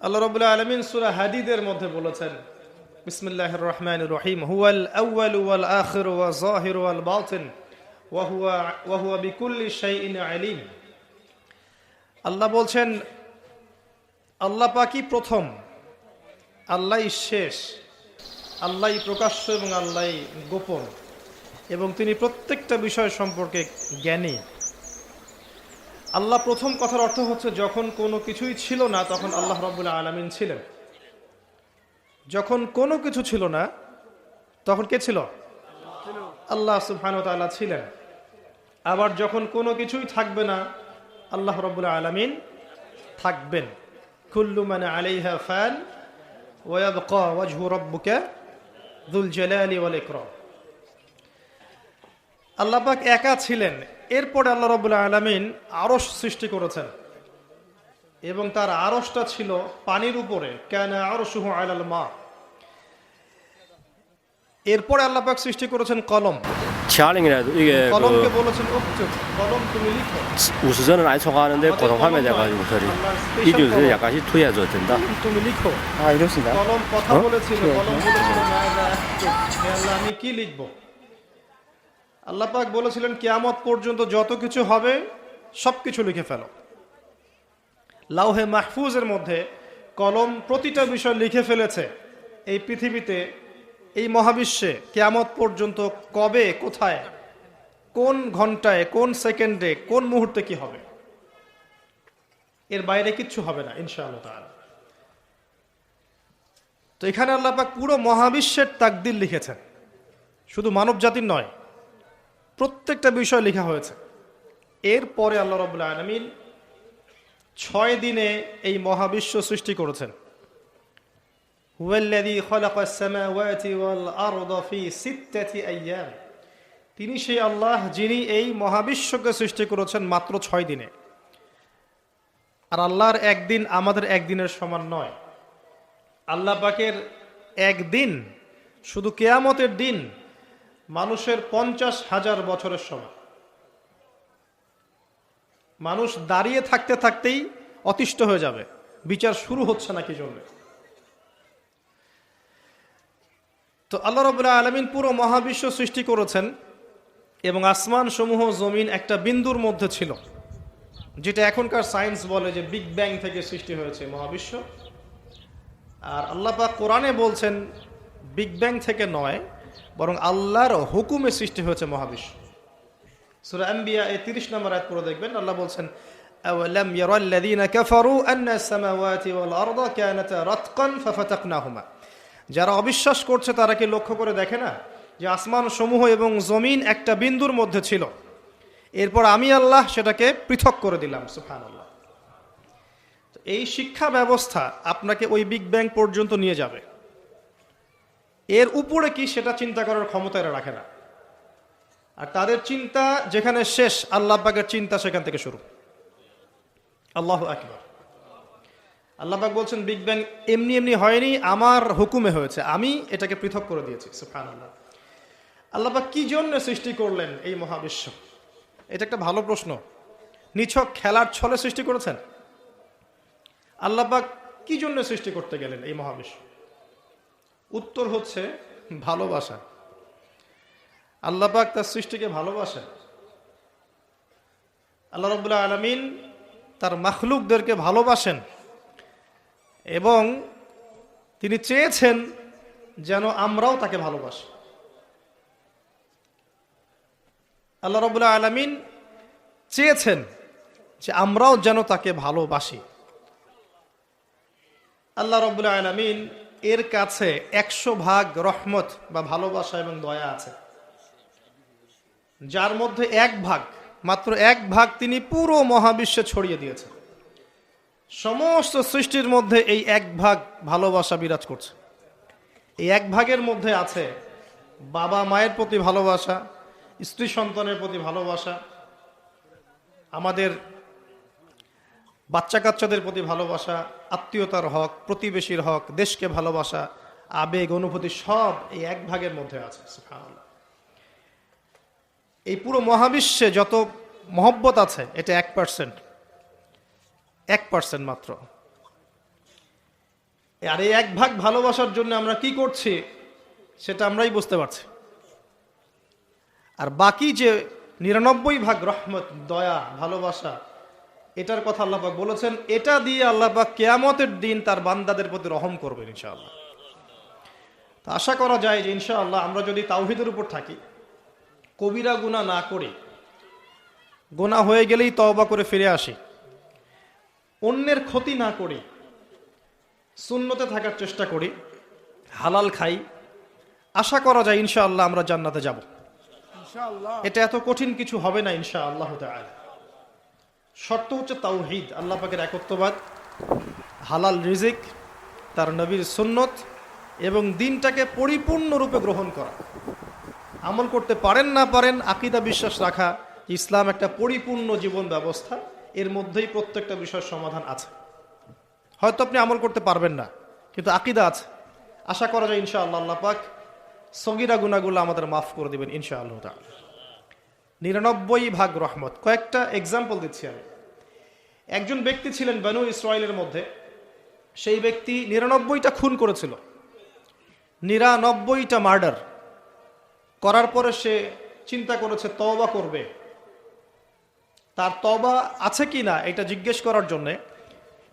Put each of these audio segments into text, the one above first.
আল্লাহ রবুল্লাহ আলমিন সুরা হাদিদের মধ্যে বলেছেন বিসমিল্লাহ রহমান রহিম, হুয়াল আউয়াল ওয়াল আখির ওয়া জাহির ওয়াল বাতিন, ওয়া হুয়া ওয়া হুয়া বিকুল্লি শাইইন আলিম। আল্লাহ বলছেন, আল্লাহ পাকি প্রথম, আল্লাহই শেষ, আল্লাহই প্রকাশ্য এবং আল্লাহই গোপন এবং তিনি প্রত্যেকটা বিষয় সম্পর্কে জ্ঞানী। আল্লাহ প্রথম কথার অর্থ হচ্ছে যখন কোনো কিছুই ছিল না, তখন আল্লাহ রব্বুল আলমিন ছিলেন। যখন কোনো কিছু ছিল না, তখন কে ছিল? আল্লাহ সুবহান তাআলা ছিলেন। আবার যখন কোনো কিছুই থাকবে না, আল্লাহ রব্বুল আলমিন থাকবেন। কুল্লু মানে আলাইহা ফ্যান ওয়াবকা ওয়াজহু রব্বুকা দুল জালালি ওয়াল ইকরাম। আল্লাহ পাক একা ছিলেন এরপরে আল্লাহ রবুল্লা আলমিন আরস সৃষ্টি করেছেন এবং তার আরসটা ছিল পানির উপরে কেন আরসুহ আলাল মা এরপরে আল্লাহ পাক সৃষ্টি করেছেন কলম 치아링이라도 이게 কলমকে 그 বলেছেন উক্তুব কলম তুমি লিখো 우수전을 많이 초과하는데 고통하면 돼가지고 그리 이 뉴스 약간씩 투여줘야 된다. তুমি লিখো 아 이렇습니다. কলম কথা হ্যাঁ? বলেছিল কলম বলেছিল "মাযা আক্তুব?" হে আল্লাহ আমি কি লিখব আল্লাহ পাক বলেছিলেন, কেয়ামত পর্যন্ত যত কিছু হবে সবকিছু লিখে ফেলো। লাউহে মাহফুজের মধ্যে কলম প্রতিটা বিষয় লিখে ফেলেছে। এই পৃথিবীতে, এই মহাবিশ্বে কেয়ামত পর্যন্ত কবে, কোথায়, কোন ঘন্টায়, কোন সেকেন্ডে, কোন মুহূর্তে কি হবে, এর বাইরে কিচ্ছু হবে না, ইনশাআল্লাহ তাআলা। তো এখানে আল্লাহ পাক পুরো মহাবিশ্বের তাকদির লিখেছেন। শুধু মানব জাতির নয় প্রত্যেকটা বিষয় লেখা হয়েছে। এরপরে আল্লাহ রবুল্লা আলমিন ছয় দিনে এই মহাবিশ্ব সৃষ্টি করেছেন। তিনি সেই আল্লাহ যিনি এই মহাবিশ্বকে সৃষ্টি করেছেন মাত্র ছয় দিনে। আর আল্লাহর একদিন আমাদের একদিনের সমান নয়। আল্লাহ পাকের একদিন, শুধু কেয়ামতের দিন মানুষের পঞ্চাশ হাজার বছরের সময়। মানুষ দাঁড়িয়ে থাকতে থাকতেই অতিষ্ঠ হয়ে যাবে। বিচার শুরু হচ্ছে না কি জন্য তো আল্লাহ রবুল্লাহ আলমিন পুরো মহাবিশ্ব সৃষ্টি করেছেন এবং আসমান সমূহ জমিন একটা বিন্দুর মধ্যে ছিল, যেটা এখনকার সায়েন্স বলে যে বিগ ব্যাং থেকে সৃষ্টি হয়েছে মহাবিশ্ব। আর আল্লাহ পাক কোরআনে বলছেন, বিগ ব্যাং থেকে নয় বরং আল্লাহর হুকুমে সৃষ্টি হয়েছে মহাবিশ্ব। সূরা আম্বিয়া এই 30 নম্বর আয়াত পড়ে দেখবেন, আল্লাহ বলছেন যারা অবিশ্বাস করছে, তারা কি লক্ষ্য করে দেখে না যে আসমান সমূহ এবং জমিন একটা বিন্দুর মধ্যে ছিল? এরপর আমি আল্লাহ সেটাকে পৃথক করে দিলাম, সুবহানাল্লাহ। তো এই শিক্ষা ব্যবস্থা আপনাকে ওই বিগ ব্যাং পর্যন্ত নিয়ে যাবে। এর উপরে কি সেটা চিন্তা করার ক্ষমতা এরা রাখে না। আর তাদের চিন্তা যেখানে শেষ, আল্লাহ পাকের চিন্তা সেখান থেকে শুরু। আল্লাহ আকবর। আল্লাহ পাক বলছেন, বিগ ব্যাং এমনি এমনি হয়নি, আমার হুকুমে হয়েছে। আমি এটাকে পৃথক করে দিয়েছি। সুফান আল্লাহ আল্লাহ পাক কি জন্য সৃষ্টি করলেন এই মহাবিশ্ব? এটা একটা ভালো প্রশ্ন। নিছক খেলার ছলে সৃষ্টি করেছেন? আল্লাহ পাক কি জন্য সৃষ্টি করতে গেলেন এই মহাবিশ্ব? উত্তর হচ্ছে ভালোবাসা। আল্লাহ পাক তার সৃষ্টিকে ভালোবাসেন। আল্লাহ রবুল্লাহ আলমিন তার মাখলুকদেরকে ভালোবাসেন এবং তিনি চেয়েছেন যেন আমরাও তাকে ভালোবাসি। আল্লাহ রবুল্লাহ আলমিন চেয়েছেন যে আমরাও যেন তাকে ভালোবাসি। আল্লাহ রবুল্লাহ আলমিন এর কাছে একশো ভাগ রহমত বা ভালোবাসা এবং দয়া আছে। যার মধ্যে এক ভাগ, মাত্র এক ভাগ তিনি পুরো মহাবিশ্বে ছড়িয়ে দিয়েছেন। সমস্ত সৃষ্টির মধ্যে এই এক ভাগ ভালোবাসা বিরাজ করছে। এই এক ভাগের মধ্যে আছে বাবা মায়ের প্রতি ভালোবাসা, স্ত্রী সন্তানের প্রতি ভালোবাসা, আমাদের বাচ্চা কাচ্চাদের প্রতি ভালোবাসা, আত্মীয়তার হক, প্রতিবেশীর হক, দেশকে ভালোবাসা, আবেগ, অনুভূতি সব এই এক ভাগের মধ্যে আছে এই পুরো মহাবিশ্বে যত মহব্বত আছে, এটা এক পার্সেন্ট এক পার্সেন্ট মাত্র। আর এই এক ভাগ ভালোবাসার জন্য আমরা কি করছি, সেটা আমরাই বুঝতে পারছি। আর বাকি যে নিরানব্বই ভাগ রহমত, দয়া, ভালোবাসা এটার কথা আল্লাপাক বলেছেন এটা দিয়ে আল্লাপাক কেয়ামতের দিন তার বান্দাদের প্রতি রহম করবেন ইনশাআল্লাহ। তো আশা করা যায় যে ইনশাআল্লাহ আমরা যদি তাওহিদের উপর থাকি কবিরা গুণা না করি গোনা হয়ে গেলেই তওবা করে ফিরে আসি অন্যের ক্ষতি না করি শূন্যতে থাকার চেষ্টা করি হালাল খাই আশা করা যায় ইনশাআল্লাহ আমরা জান্নাতে যাব। এটা এত কঠিন কিছু হবে না ইনশা আল্লাহ শর্ত হচ্ছে তাওহিদ, আল্লাহ পাকের একত্ববাদ, হালাল রিজিক, তার নবীর সুন্নত এবং দিনটাকে পরিপূর্ণরূপে গ্রহণ করা। আমল করতে পারেন না পারেন, আকিদা বিশ্বাস রাখা, ইসলাম একটা পরিপূর্ণ জীবন ব্যবস্থা, এর মধ্যেই প্রত্যেকটা বিষয়ের সমাধান আছে। হয়তো আপনি আমল করতে পারবেন না, কিন্তু আকিদা আছে। আশা করা যায় ইনশা আল্লাহ পাক সগিরা আমাদের মাফ করে দেবেন ইনশা আল্লাহ তাআলা। নিরানব্বই ভাগ রহমত। কয়েকটা এক্সাম্পল দিচ্ছি আমি। একজন ব্যক্তি ছিলেন বানু ইসরায়েলের মধ্যে। সেই ব্যক্তি নিরানব্বইটা খুন করেছিল। নিরানব্বইটা মার্ডার করার পরে সে চিন্তা করেছে, তওবা করবে। তার তবা আছে কি না এটা জিজ্ঞেস করার জন্যে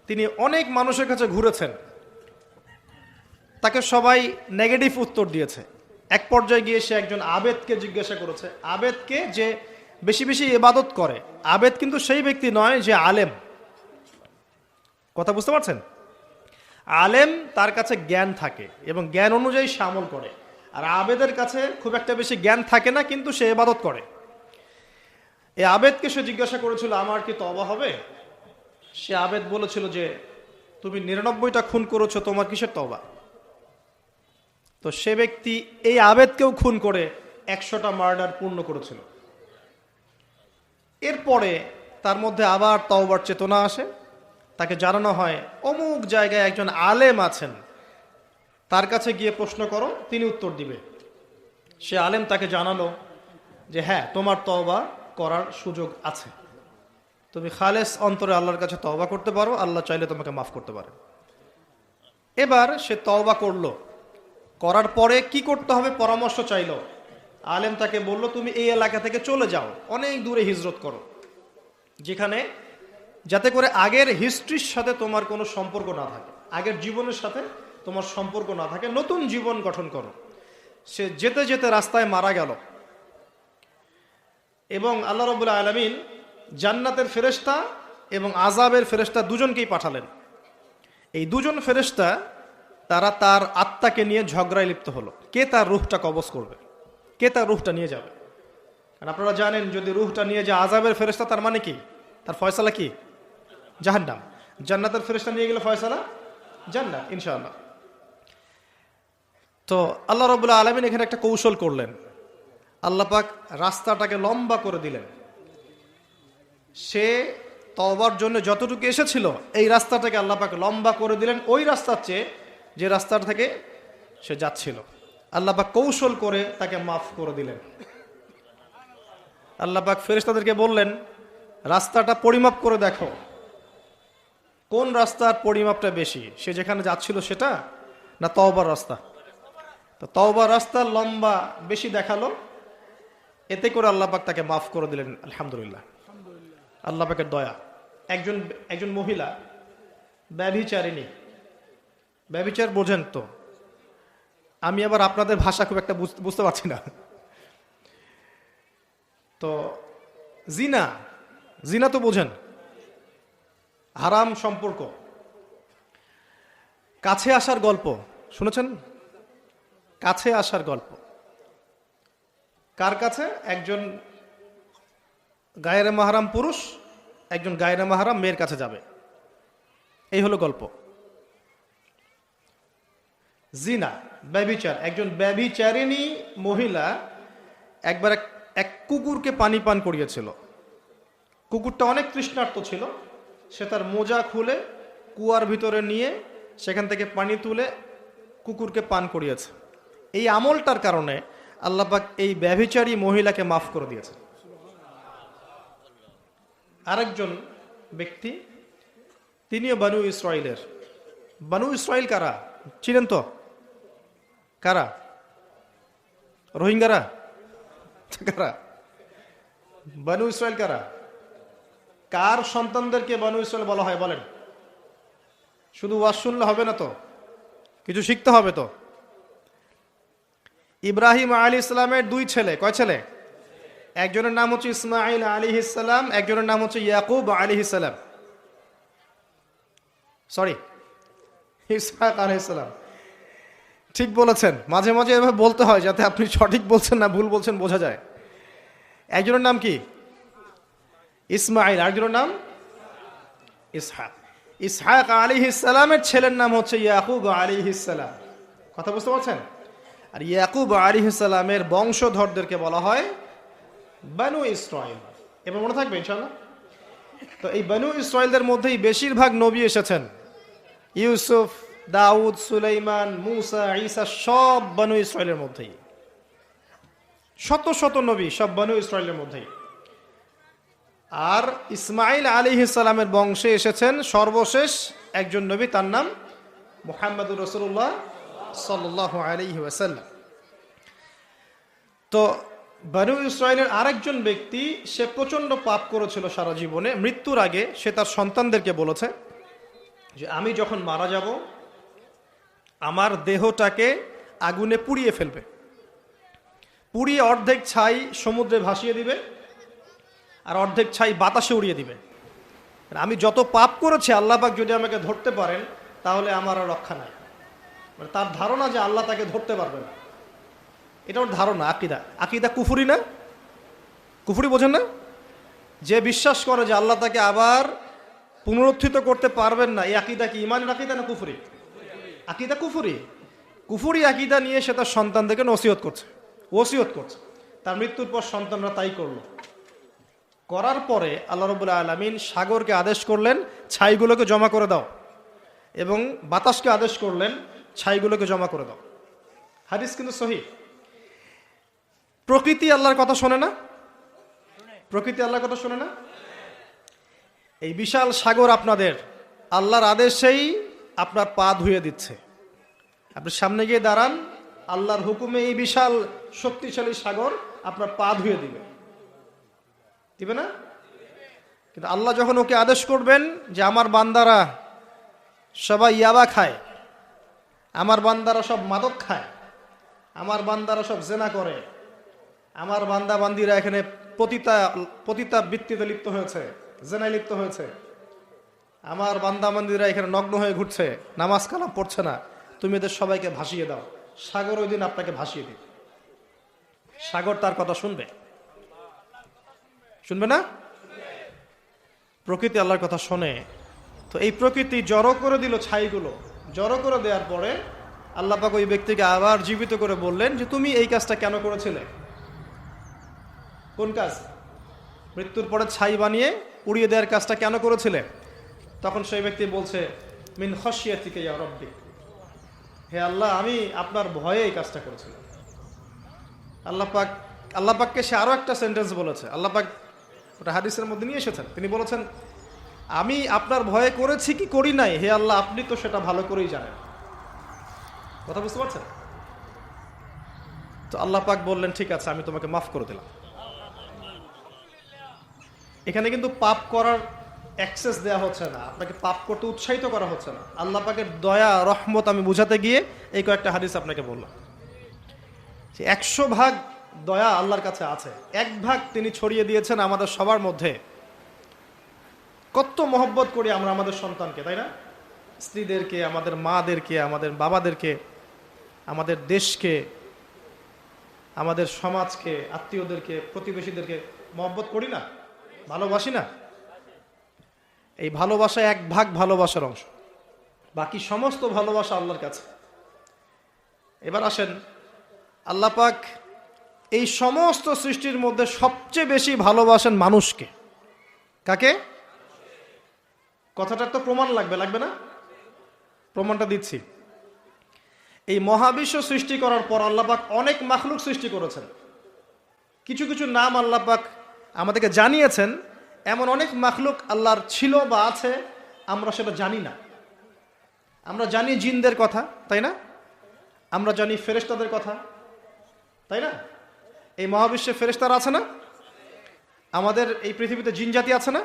তিনি অনেক মানুষের কাছে ঘুরেছেন। তাকে সবাই নেগেটিভ উত্তর দিয়েছে। এক পর্যায়ে গিয়ে সে একজন আবেদকে জিজ্ঞাসা করেছে। আবেদকে যে বেশি বেশি ইবাদত করে, আবেদ কিন্তু সেই ব্যক্তি নয় যে আলেম। কথা বুঝতে পারছেন? আলেম তার কাছে জ্ঞান থাকে এবং জ্ঞান অনুযায়ী সামল করে। আর আবেদের কাছে খুব একটা বেশি জ্ঞান থাকে না, কিন্তু সে ইবাদত করে। এই আবেদকে সে জিজ্ঞাসা করেছিল, আমার কি তবা হবে? সে আবেদ বলেছিল যে, তুমি নিরানব্বইটা খুন করেছ, তোমার কিসের তবা তো সে ব্যক্তি এই আবেদকেও খুন করে একশোটা মার্ডার পূর্ণ করেছিল। এরপরে তার মধ্যে আবার তওবার চেতনা আসে। তাকে জানানো হয়, অমুক জায়গায় একজন আলেম আছেন। তার কাছে গিয়ে প্রশ্ন করো, তিনি উত্তর দিবে। সে আলেম তাকে জানালো যে হ্যাঁ তোমার তওবা করার সুযোগ আছে। তুমি খালেস অন্তরে আল্লাহর কাছে তওবা করতে পারো, আল্লাহ চাইলে তোমাকে মাফ করতে পারে। এবার সে তওবা করল। করার পরে কি করতে হবে? পরামর্শ চাইলো। আলেম তাকে বলল, তুমি এই এলাকা থেকে চলে যাও। অনেক দূরে হিজরত করো। যেখানে যাতে করে আগের হিস্ট্রির সাথে তোমার কোনো সম্পর্ক না থাকে। আগের জীবনের সাথে তোমার সম্পর্ক না থাকে। নতুন জীবন গঠন করো। সে যেতে যেতে রাস্তায় মারা গেল। এবং আল্লাহ রবুল্লা আলমিন জান্নাতের ফেরেস্তা এবং আজাবের ফেরেস্তা দুজনকেই পাঠালেন। এই দুজন ফেরেস্তা তারা তার আত্মাকে নিয়ে ঝগড়ায় লিপ্ত হলো। কে তার রুহটা কবজ করবে? কে তার রুহটা নিয়ে যাবে? কারণ আপনারা জানেন, যদি রুহটা নিয়ে যায় আজাবের ফেরেস্তা তার মানে কি? তার ফয়সালা কি? জাহান্নাম। জান্নাতের ফেরেস্তা নিয়ে গেলে ফয়সালা? জান্নাত, ইনশাআল্লাহ। তো আল্লাহ রবুল্লাহ আলমিন এখানে একটা কৌশল করলেন। আল্লাহ পাক রাস্তাটাকে লম্বা করে দিলেন। সে তবার জন্য যতটুকু এসেছিল, এই রাস্তাটাকে আল্লাহ পাক লম্বা করে দিলেন। ওই রাস্তার চেয়ে যে রাস্তার থেকে সে যাচ্ছিল। আল্লাহ পাক কৌশল করে তাকে মাফ করে দিলেন। আল্লাহ পাক ফেরেশতাদেরকে বললেন, রাস্তাটা পরিমাপ করে দেখো। কোন রাস্তার পরিমাপটা বেশি? সে যেখানে যাচ্ছিল সেটা না তওবার রাস্তা? তো তওবার রাস্তা লম্বা বেশি দেখাল। এতে করে আল্লাহ পাক তাকে মাফ করে দিলেন, আলহামদুলিল্লাহ। আল্লাহ পাকের দয়া। একজন একজন মহিলা, ব্যভিচারিণী ব্যভিচার বোঝেন তো। আমি আবার আপনাদের ভাষা খুব একটা বুঝ- বুঝতে পারছি না। তো জিনা জিনা তো বোঝেন। হারাম সম্পর্ক। কাছে আসার গল্প, শুনেছেন? কাছে আসার গল্প। কার কাছে? একজন গায়ের মাহারাম পুরুষ, একজন গায়ের মাহারাম মেয়ের কাছে যাবে। এই হলো গল্প। জিনা ব্যবিচার একজন ব্যবিচারিণী মহিলা একবার এক- কুকুরকে পানি পান করিয়েছিল। কুকুরটা অনেক তৃষ্ণার্ত ছিল। সে তার মোজা খুলে কুয়ার ভিতরে নিয়ে সেখান থেকে পানি তুলে কুকুরকে পান করিয়েছে। এই আমলটার কারণে আল্লাপাক এই ব্যভিচারী মহিলাকে মাফ করে দিয়েছে আরেকজন ব্যক্তি, তিনিও বানু ইসরায়েলের বানু ইসরায়েল কারা? চিনেন তো? কারা? রোহিঙ্গারা? কারা? বানু ইসরায়েল কারা? কার সন্তানদেরকে বানু ইসরায়েল বলা হয়, বলেন। শুধু ওয়াজ শুনলে হবে না তো? কিছু শিখতে হবে তো? ইব্রাহিম আলী ইসলামের দুই ছেলে, কয় ছেলে? একজনের নাম হচ্ছে ইসমাইল আলী ইসলাম, একজনের নাম হচ্ছে ইয়াকুব আলী ইসলাম। সরি, ইসহাক আলী ইসলাম। ঠিক বলেছেন। মাঝে মাঝে এভাবে বলতে হয় যাতে আপনি সঠিক বলছেন না ভুল বলছেন বোঝা যায়। একজনের নাম কি? ইসমাইল আরেকজনের নাম? ইসহাক। ইসহাক আলী ইসালামের ছেলের নাম হচ্ছে ইয়াকুব আলী ইসালাম কথা বুঝতে পারছেন? আর ইয়াকুব আলী ইসালামের বংশধরদেরকে বলা হয় বানু ইসরায়েল এবার মনে থাকবে ইনশাল্লাহ তো এই বানু ইসরায়েলদের মধ্যেই বেশিরভাগ নবী এসেছেন। ইউসুফ দাউদ, সুলাইমান, মুসা, ঈসা সব বানু ইসরায়েলের মধ্যেই। শত শত নবী সব বানু ইসরায়েলের মধ্যেই। আর ইসমাইল আলী ইসালামের বংশে এসেছেন সর্বশেষ একজন নবী, তার নাম মোহাম্মদুর রসুল্লাহ সাল্লাহ আলহি ওয়াসাল্লাম। তো বানু ইসরায়েলের আরেকজন ব্যক্তি, সে প্রচণ্ড পাপ করেছিল সারা জীবনে, মৃত্যুর আগে সে তার সন্তানদেরকে বলেছে যে, আমি যখন মারা যাব আমার দেহটাকে আগুনে পুড়িয়ে ফেলবে। পুড়িয়ে অর্ধেক ছাই সমুদ্রে ভাসিয়ে দিবে আর অর্ধেক ছাই বাতাসে উড়িয়ে দিবে। আমি যত পাপ করেছি আল্লাপাক যদি আমাকে ধরতে পারেন, তাহলে আমার আর রক্ষা নাই। মানে তার ধারণা যে আল্লাহ তাকে ধরতে পারবে না। এটা ওর ধারণা, আকিদা। আকিদা কুফুরি না? কুফুরি বোঝেন না? যে বিশ্বাস করে যে আল্লাহ তাকে আবার পুনরুত্থিত করতে পারবেন না, এই আকিদা কি? ইমানের আকিদা না কুফুরি আকিদা কুফুরি। কুফুরি আকিদা নিয়ে সে তার সন্তানদেরকে নসিহত করছে ওসিয়ত করছে। তার মৃত্যুর পর সন্তানরা তাই করল। করার পরে আল্লাহ রবুল্লা আলমিন সাগরকে আদেশ করলেন, ছাইগুলোকে জমা করে দাও এবং বাতাসকে আদেশ করলেন, ছাইগুলোকে জমা করে দাও। হাদিস কিন্তু সহি। প্রকৃতি আল্লাহর কথা শোনে না? প্রকৃতি আল্লাহর কথা শোনে না? এই বিশাল সাগর আপনাদের, আল্লাহর আদেশেই আপনার পা ধুয়ে দিচ্ছে। আপনি সামনে গিয়ে দাঁড়ান, আল্লাহর হুকুমে এই বিশাল শক্তিশালী সাগর আপনার পা ধুয়ে দিবে। দিবে না? কিন্তু আল্লাহ যখন ওকে আদেশ করবেন যে আমার বান্দারা সবাই ইয়াবা খায়, আমার বান্দারা সব মাদক খায়, আমার বান্দারা সব জেনা করে, আমার বান্দা বান্দিরা এখানে পতিতা পতিতা বৃত্তিতে লিপ্ত হয়েছে, জেনায় লিপ্ত হয়েছে আমার বান্দা বান্দিরা এখানে নগ্ন হয়ে ঘুরছে, নামাজ কালাম পড়ছে না। তুমি এদের সবাইকে ভাসিয়ে দাও। সাগর ওই দিন আপনাকে ভাসিয়ে দিবে। সাগর তার কথা শুনবে? শুনবে না? প্রকৃতি আল্লাহর কথা শোনে। তো এই প্রকৃতি জড়ো করে দিল ছাইগুলো। জড়ো করে দেওয়ার পরে আল্লাহ পাক ওই ব্যক্তিকে আবার জীবিত করে বললেন যে, তুমি এই কাজটা কেন করেছিলে? কোন কাজ? মৃত্যুর পরে ছাই বানিয়ে উড়িয়ে দেওয়ার কাজটা কেন করেছিলে? তখন সেই ব্যক্তি বলছে, মিন খসিয়া থেকে রব্বি। হে আল্লাহ, আমি আপনার ভয়ে এই কাজটা করেছিলাম। আল্লাহ পাক, আল্লাহ পাককে সে আরও একটা সেন্টেন্স বলেছে। আল্লাহ পাক ওটা হাদিসের মধ্যে নিয়ে এসেছেন। তিনি বলেছেন, আমি আপনার ভয়ে করেছি কি করি নাই? হে আল্লাহ, আপনি তো সেটা ভালো করেই জানেন। কথা বুঝতে পারছেন? তো আল্লাহ পাক বললেন, ঠিক আছে, আমি তোমাকে মাফ করে দিলাম। এখানে কিন্তু পাপ করার অ্যাক্সেস দেওয়া হচ্ছে না, আপনাকে পাপ করতে উৎসাহিত করা হচ্ছে না। আল্লাহ পাকের দয়া, রহমত আমি বুঝাতে গিয়ে এই কয়েকটা হাদিস আপনাকে বললাম। যে একশো ভাগ দয়া আল্লাহর কাছে আছে, এক ভাগ তিনি ছড়িয়ে দিয়েছেন আমাদের সবার মধ্যে। কত মহব্বত করি আমরা আমাদের সন্তানকে, তাই না? স্ত্রীদেরকে, আমাদের মাদেরকে, আমাদের বাবাদেরকে, আমাদের দেশকে, আমাদের সমাজকে, আত্মীয়দেরকে, প্রতিবেশীদেরকে মহব্বত করি না? ভালোবাসি না? এই ভালোবাসা এক ভাগ ভালোবাসার অংশ। বাকি সমস্ত ভালোবাসা আল্লাহর কাছে। এবার আসেন, আল্লাহ পাক এই সমস্ত সৃষ্টির মধ্যে সবচেয়ে বেশি ভালোবাসেন মানুষকে। কাকে? কথাটার তো প্রমাণ লাগবে লাগবে না? প্রমাণটা দিচ্ছি। এই মহাবিশ্ব সৃষ্টি করার পর আল্লাপাক অনেক মাখলুক সৃষ্টি করেছেন। কিছু কিছু নাম আল্লাপাক আমাদেরকে জানিয়েছেন এমন অনেক মাখলুক আল্লাহর ছিল বা আছে, আমরা সেটা জানি না। আমরা জানি জিনদের কথা, তাই না? আমরা জানি ফেরেশতাদের কথা, তাই না? এই মহাবিশ্বে ফেরেশতারা আছে না? আমাদের এই পৃথিবীতে জিন জাতি আছে না?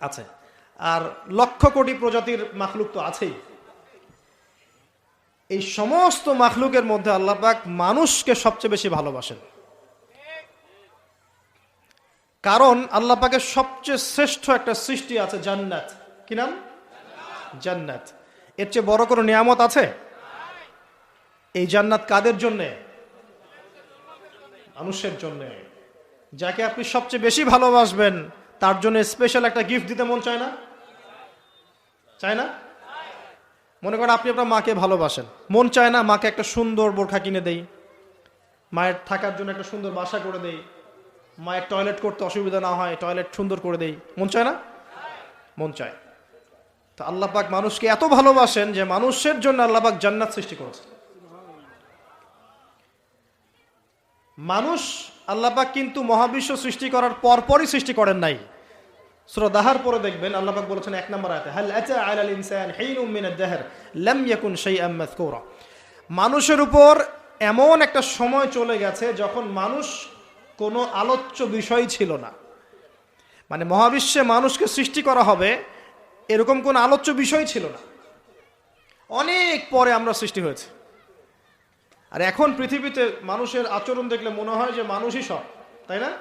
আছে। আর লক্ষ কোটি প্রজাতির মাখলুক তো আছেই। এই সমস্ত মাখলুকের মধ্যে আল্লাহ পাক মানুষকে সবচেয়ে বেশি ভালোবাসেন। কারণ আল্লাহ পাকের সবচেয়ে শ্রেষ্ঠ একটা সৃষ্টি আছে জান্নাত। কি নাম? জান্নাত। এর চেয়ে বড় কোনো নিয়ামত আছে? এই জান্নাত কাদের জন্যে? মানুষের জন্যে। যাকে আপনি সবচেয়ে বেশি ভালোবাসবেন, তার জন্য স্পেশাল একটা গিফট দিতে মন চায় না? চায় না? মনে করেন আপনি আপনার মাকে ভালোবাসেন। মন চায় না মাকে একটা সুন্দর বোরখা কিনে দেই। মায়ের থাকার জন্য একটা সুন্দর বাসা করে দেই। মায়ের টয়লেট করতে অসুবিধা না হয় টয়লেট সুন্দর করে দেই। মন চায় না? মন চায়। তো আল্লাহ পাক মানুষকে এত ভালোবাসেন যে মানুষের জন্য আল্লাহ পাক জান্নাত সৃষ্টি করেছেন মানুষ আল্লাহ পাক কিন্তু মহাবিশ্ব সৃষ্টি করার পরপরই সৃষ্টি করেন নাই। সূরা দাহার পরে দেখবেন, আল্লাহ পাক বলেছেন এক নম্বর আয়াতে, হাল আতা আলাল ইনসান হিনুম মিন আদ-দাহর, লাম ইয়াকুন শাইআম মাযকুরা। মানুষের উপর এমন একটা সময় চলে গেছে যখন মানুষ কোনো আলোচ্য বিষয় ছিল না। মানে মহাবিশ্বে মানুষকে সৃষ্টি করা হবে এরকম কোন আলোচ্য বিষয় ছিল না। অনেক পরে আমরা সৃষ্টি হয়েছে। আর এখন পৃথিবীতে মানুষের আচরণ দেখলে মনে হয় যে মানুষই সব, তাই না?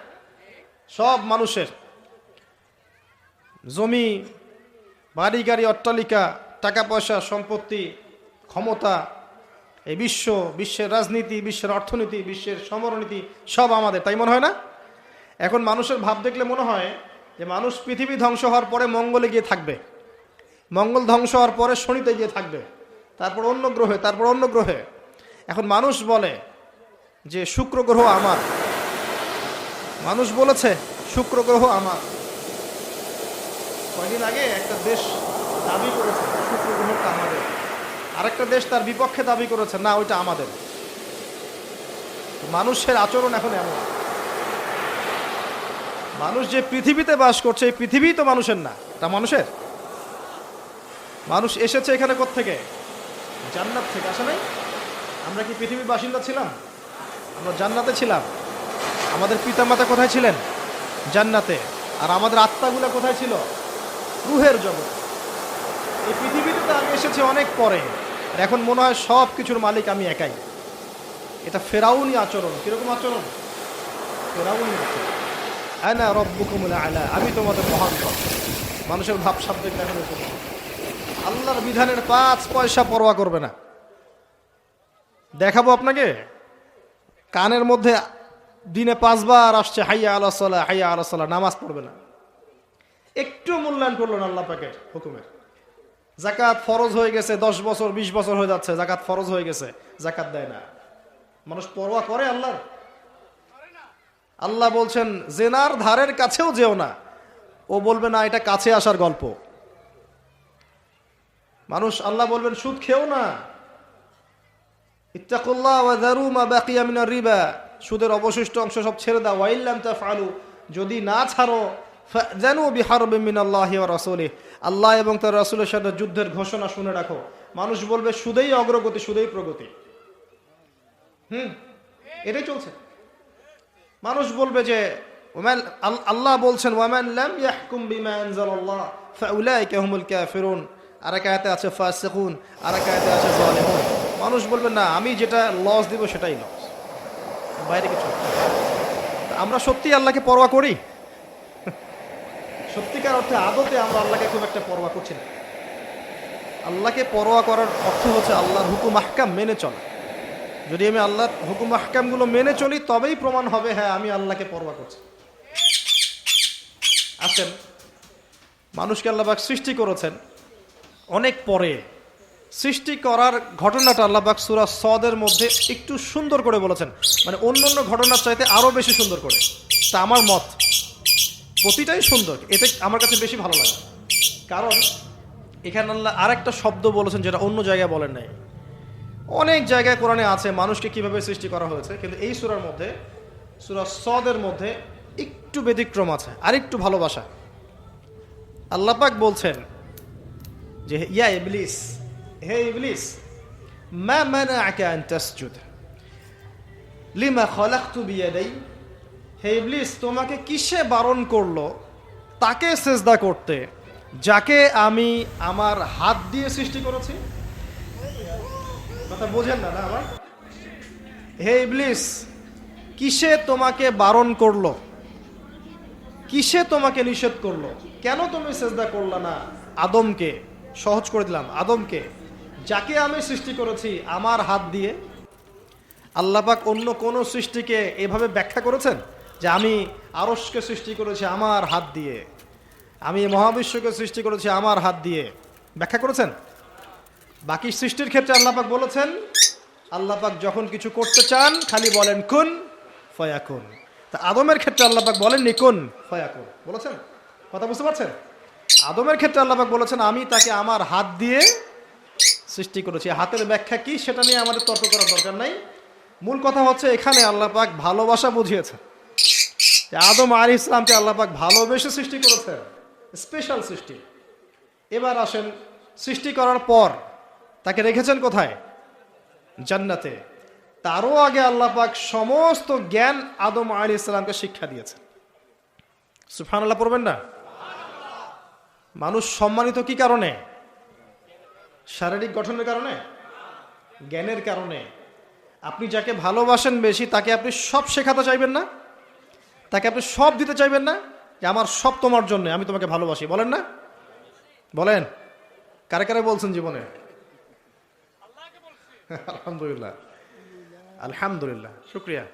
সব মানুষের। জমি, বাড়ি, গাড়ি, অট্টালিকা, টাকা পয়সা, সম্পত্তি, ক্ষমতা এই বিশ্ব, বিশ্বের রাজনীতি, বিশ্বের অর্থনীতি, বিশ্বের সমরনীতি সব আমাদের, তাই মনে হয় না? এখন মানুষের ভাব দেখলে মনে হয় যে মানুষ পৃথিবী ধ্বংস হওয়ার পরে মঙ্গলে গিয়ে থাকবে। মঙ্গল ধ্বংস হওয়ার পরে শনিতে গিয়ে থাকবে। তারপর অন্য গ্রহে, তারপর অন্য গ্রহে। এখন মানুষ বলে যে শুক্র গ্রহ আমার। মানুষ বলেছে, শুক্র গ্রহ আমার। কয়দিন আগে একটা দেশ দাবি করেছে, শুক্র গ্রহটা আমাদের। আরেকটা দেশ তার বিপক্ষে দাবি করেছে, না, ওইটা আমাদের। মানুষের আচরণ এখন এমন। মানুষ যে পৃথিবীতে বাস করছে, এই পৃথিবী তো মানুষের না। তা মানুষের? মানুষ এসেছে এখানে থেকে জান্নাত থেকে। আসে নাই? আমরা কি পৃথিবীর বাসিন্দা ছিলাম? আমরা জান্নাতে ছিলাম। আমাদের পিতামাতা কোথায় ছিলেন? জান্নাতে। আর আমাদের আত্মাগুলো কোথায় ছিল? রুহের জগৎ এই পৃথিবীতে তো আমি এসেছি অনেক পরে। এখন মনে হয় সব কিছুর মালিক আমি একাই। এটা ফেরাউনি আচরণ। কীরকম আচরণ? ফেরাউনি আচরণ। আনা রব্বুকুমুল আলা। আমি তোমাদের মহান রব। মানুষের ভাব এখন এরকম। আল্লাহর বিধানের পাঁচ পয়সা পরোয়া করবে না। দেখাবো আপনাকে। কানের মধ্যে দিনে পাঁচবার আসছে, হাইয়া আল্লাহ সাল্লাহ হাইয়া আল্লাহ সাল্লাহ নামাজ পড়বে না। একটু মূল্যায়ন করল না আল্লাহ পাকের হুকুমের। জাকাত ফরজ হয়ে গেছে, দশ বছর, বিশ বছর হয়ে যাচ্ছে, জাকাত ফরজ হয়ে গেছে, জাকাত দেয় না। মানুষ পরোয়া করে আল্লাহর? আল্লাহ বলছেন, জেনার ধারের কাছেও যেও না। ও বলবে, না, এটা কাছে আসার গল্প। মানুষ আল্লাহ বলবেন, সুদ খেও না। রিবা। সুদের অবশিষ্ট অংশ সব ছেড়ে দাও। তাফআলু। যদি না ছাড়ো ফাজানু বিহারবিন মিনাল্লাহি ওয়া রাসূলিহি। আল্লাহ এবং তার রাসূলের সাথে যুদ্ধের ঘোষণা শুনে রাখো। মানুষ বলবে, সুদেই অগ্রগতি, সুদেই প্রগতি। হুম, এটাই চলছে। মানুষ বলবে যে আল্লাহ বলছেন ওয়ামান ইয়াহকুম আছে আছে মানুষ বলবে, না, আমি যেটা লস দিব সেটাই লস বাইরে কিছু আমরা সত্যি আল্লাহকে পরোয়া করি? সত্যিকার অর্থে আদতে আমরা আল্লাহকে খুব একটা পরোয়া করছি না। আল্লাহকে পরোয়া করার অর্থ হচ্ছে আল্লাহর হুকুম আহকাম মেনে চলা। যদি আমি আল্লাহর হুকুম আহকামগুলো মেনে চলি, তবেই প্রমাণ হবে হ্যাঁ আমি আল্লাহকে পরোয়া করছি। আসেন মানুষকে আল্লাহবাক সৃষ্টি করেছেন অনেক পরে। সৃষ্টি করার ঘটনাটা আল্লাহবাক সুরা সদের মধ্যে একটু সুন্দর করে বলেছেন। মানে অন্য অন্য ঘটনার চাইতে আরও বেশি সুন্দর করে। তা আমার মত। প্রতিটাই সুন্দর। এটা আমার কাছে বেশি ভালো লাগে। কারণ এখানে আল্লাহ আরেকটা শব্দ বলেছেন যেটা অন্য জায়গায় বলেন নাই। অনেক জায়গায় কোরআনে আছে মানুষকে কীভাবে সৃষ্টি করা হয়েছে, কিন্তু এই সুরার মধ্যে, সুরা সদের মধ্যে একটু ব্যতিক্রম আছে আর একটু ভালোবাসা আল্লাপাক বলছেন যে, ইয়া ইবলিস, হে ইবলিস, মা মানাআকা আন তাসজুদ, লিমা খলাকতু বিয়াদাই হে ইবলিস, তোমাকে কিসে বারণ করল? তাকে সেজদা করতে, যাকে আমি আমার হাত দিয়ে সৃষ্টি করেছি? কথা বোঝেন না না আমার হে ইবলিস, কিসে তোমাকে বারণ করল? কিসে তোমাকে নিষেধ করল? কেন তুমি সেজদা করলা না? আদমকে, সহজ করে দিলাম, আদমকে, যাকে আমি সৃষ্টি করেছি আমার হাত দিয়ে? আল্লাপাক অন্য কোন সৃষ্টিকে এভাবে ব্যাখ্যা করেছেন? যে আমি আরসকে সৃষ্টি করেছি আমার হাত দিয়ে। আমি মহাবিশ্বকে সৃষ্টি করেছি আমার হাত দিয়ে। ব্যাখ্যা করেছেন? বাকি সৃষ্টির ক্ষেত্রে আল্লাপাক বলেছেন আল্লাপাক যখন কিছু করতে চান, খালি বলেন, কুন ফয়াকুন। তা আদমের ক্ষেত্রে আল্লাপাক বলেননি, কুন ফয়াকুন। বলেছেন? কথা বুঝতে পারছেন? আদমের ক্ষেত্রে আল্লাপাক বলেছেন, আমি তাকে আমার হাত দিয়ে সৃষ্টি করেছি। হাতের ব্যাখ্যা কি, সেটা নিয়ে আমাদের তর্ক করার দরকার নাই। মূল কথা হচ্ছে, এখানে আল্লাপাক ভালোবাসা বুঝিয়েছে আদম আর ইসলামকে আল্লাপাক ভালোবেসে সৃষ্টি করেছেন স্পেশাল সৃষ্টি। এবার আসেন, সৃষ্টি করার পর তাকে রেখেছেন কোথায়? জান্নাতে। তারও আগে আল্লাহ পাক সমস্ত জ্ঞান আদম আলী ইসলামকে শিক্ষা দিয়েছে সুফান আল্লাহ পড়বেন না? মানুষ সম্মানিত কি কারণে? শারীরিক গঠনের কারণে? জ্ঞানের কারণে। আপনি যাকে ভালোবাসেন বেশি, তাকে আপনি সব শেখাতে চাইবেন না? তাকে আপনি সব দিতে চাইবেন না যে আমার সব তোমার জন্য, আমি তোমাকে ভালোবাসি। বলেন না? বলেন। কারে কারে বলছেন জীবনে? আলহামদুলিল্লাহ। আলহামদুলিল্লাহ। শুক্রিয়া।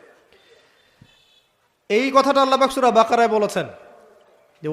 এই কথাটা আল্লাহ বাকসুরা বাকারায় বলেছেন যে